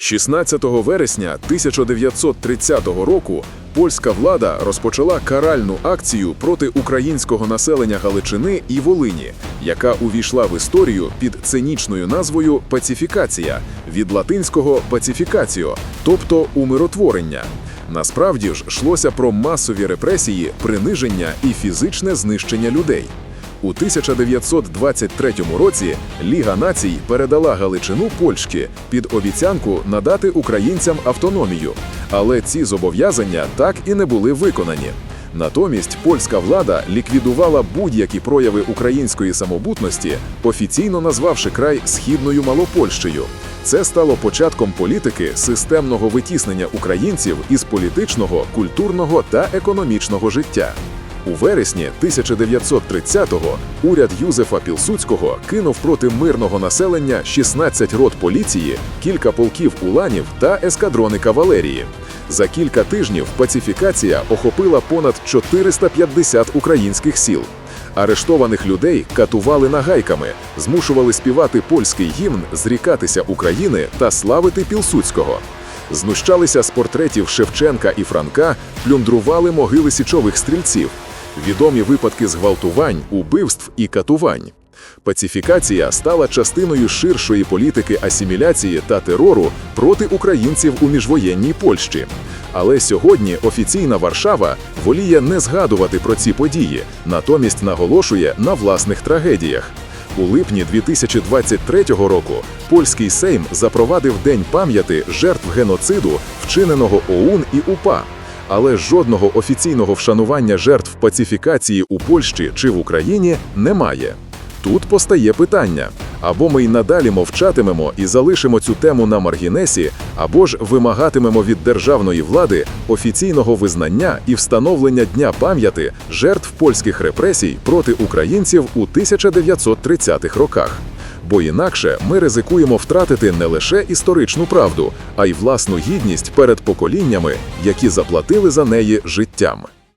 16 вересня 1930 року польська влада розпочала каральну акцію проти українського населення Галичини і Волині, яка увійшла в історію під цинічною назвою пацифікація від латинського пацифікаціо, тобто умиротворення. Насправді ж йшлося про масові репресії, приниження і фізичне знищення людей. У 1923 році Ліга націй передала Галичину Польщі під обіцянку надати українцям автономію, але ці зобов'язання так і не були виконані. Натомість польська влада ліквідувала будь-які прояви української самобутності, офіційно назвавши край східною Малопольщею. Це стало початком політики системного витіснення українців із політичного, культурного та економічного життя. У вересні 1930-го уряд Юзефа Пілсуцького кинув проти мирного населення 16 рот поліції, кілька полків уланів та ескадрони кавалерії. За кілька тижнів пацифікація охопила понад 450 українських сіл. Арештованих людей катували нагайками, змушували співати польський гімн, зрікатися України та славити Пілсуцького. Знущалися з портретів Шевченка і Франка, плюндрували могили січових стрільців, відомі випадки зґвалтувань, убивств і катувань. Пацифікація стала частиною ширшої політики асиміляції та терору проти українців у міжвоєнній Польщі. Але сьогодні офіційна Варшава воліє не згадувати про ці події, натомість наголошує на власних трагедіях. У липні 2023 року польський Сейм запровадив День пам'яті жертв геноциду, вчиненого ОУН і УПА. Але жодного офіційного вшанування жертв пацифікації у Польщі чи в Україні немає. Тут постає питання: або ми й надалі мовчатимемо і залишимо цю тему на маргінесі, або ж вимагатимемо від державної влади офіційного визнання і встановлення дня пам'яті жертв польських репресій проти українців у 1930-х роках. Бо інакше ми ризикуємо втратити не лише історичну правду, а й власну гідність перед поколіннями, які заплатили за неї життям.